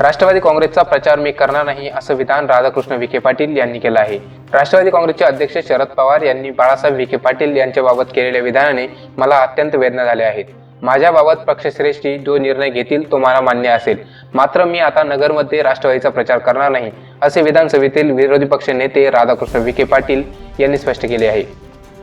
राष्ट्रवादी काँग्रेसचा प्रचार मी करणार नाही असं विधान राधाकृष्ण विखे पाटील यांनी केलं आहे. राष्ट्रवादी काँग्रेसचे अध्यक्ष शरद पवार यांनी बाळासाहेब विखे पाटील यांच्याबाबत केलेल्या विधानाने मला अत्यंत वेदना झाल्या आहेत. माझ्याबाबत पक्षश्रेष्ठी जो निर्णय घेतील तो मला मान्य असेल. मात्र मी आता नगरमध्ये राष्ट्रवादीचा प्रचार करणार नाही असे विधानसभेतील विरोधी पक्ष नेते राधाकृष्ण विखे पाटील यांनी स्पष्ट केले आहे.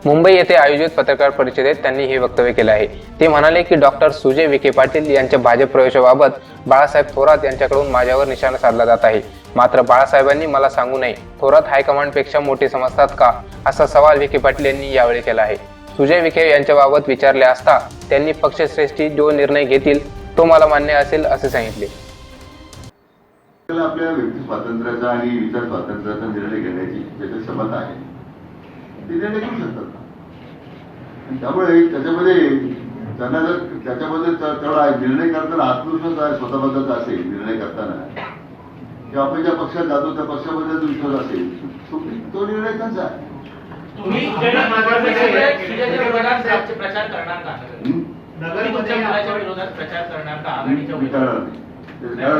मुंबई येथे आयोजित पत्रकार परिषदेत त्यांनी हे वक्तव्य केले आहे. ते म्हणाले की डॉक्टर सुजय विखे पाटील यांच्या भाजप प्रवेशाबाबत बाळासाहेब थोरात यांच्याकडून माझ्यावर निशाणा साधला जात आहे. मात्र बाळासाहेबांनी मला सांगू नये थोरात हायकमांडपेक्षा मोठे समजतात का? असा सवाल विखे पाटील यांनी यावेळी केला आहे. सुजय विखे यांच्याबाबत विचारले असता त्यांनी पक्षश्रेष्ठी जो निर्णय घेतील तो मला मान्य असेल असे सांगितले. आपल्या व्यक्ती स्वातंत्र्याचा आणि विचार स्वातंत्र्याचा निर्णय घेण्याची ज्याची क्षमता आहे. ते निर्णय घेऊ शकतात. त्यामुळे त्याच्यामध्ये त्यांना जर त्याच्यामध्ये तेवढा निर्णय करताना आत्मविश्वास आहे स्वतःबद्दलचा असेल निर्णय करताना. किंवा आपण ज्या पक्षात जातो त्या पक्षाबद्दल विश्वास असेल. तो निर्णय त्यांचा आहे. प्रचार करणार का? विरोधात प्रचार करणार का? आघाडीच्या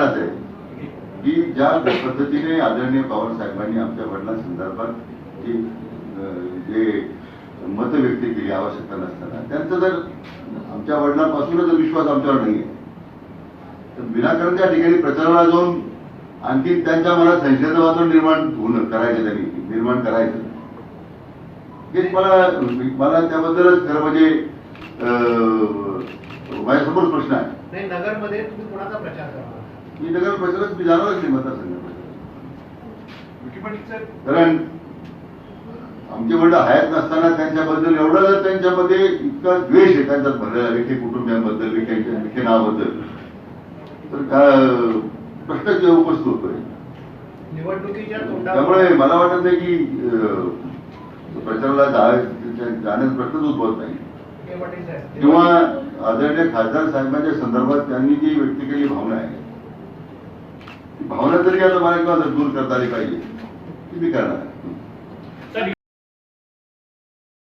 आहे. की ज्या पद्धतीने आदरणीय पवार साहेबांनी आमच्या वडिलांसंदर्भात जे मत व्यक्त केली आवश्यकता नसताना. त्यांचा जर आमच्या वडिलांपासूनच जर विश्वास आमच्यावर नाही आहे तर विनाकारण त्या ठिकाणी प्रचाराला जाऊन आणखी त्यांच्या मनात संशयाचं वातावरण निर्माण होणं करायचं त्यांनी निर्माण करायचं. हेच मला मला त्याबद्दलच खरं म्हणजे अं, माझ्यासमोर प्रश्न आहे. नगरमध्ये तुम्ही कोणाचा प्रचार करणार? मी नगर परिषदेत मी जाणारच नाही मतदारसंघामध्ये. कारण आमचे वडील हयात नसताना त्यांच्याबद्दल एवढा जर त्यांच्यामध्ये इतका द्वेष आहे त्यांच्यात भरलेला विखे कुटुंबियांबद्दल विखेच्या विखे नावाबद्दल तर का प्रश्नच उपस्थित होतोय. निवडणुकीच्या त्यामुळे मला वाटत नाही की प्रचाराला जाण्याचा प्रश्नच उद्भवत नाही. किंवा आदरणीय खासदार साहेबांच्या संदर्भात त्यांनी जी व्यक्त केलेली भावना आहे भावना तरी आता मला किंवा दूर करता आली पाहिजे. ती मी करणार.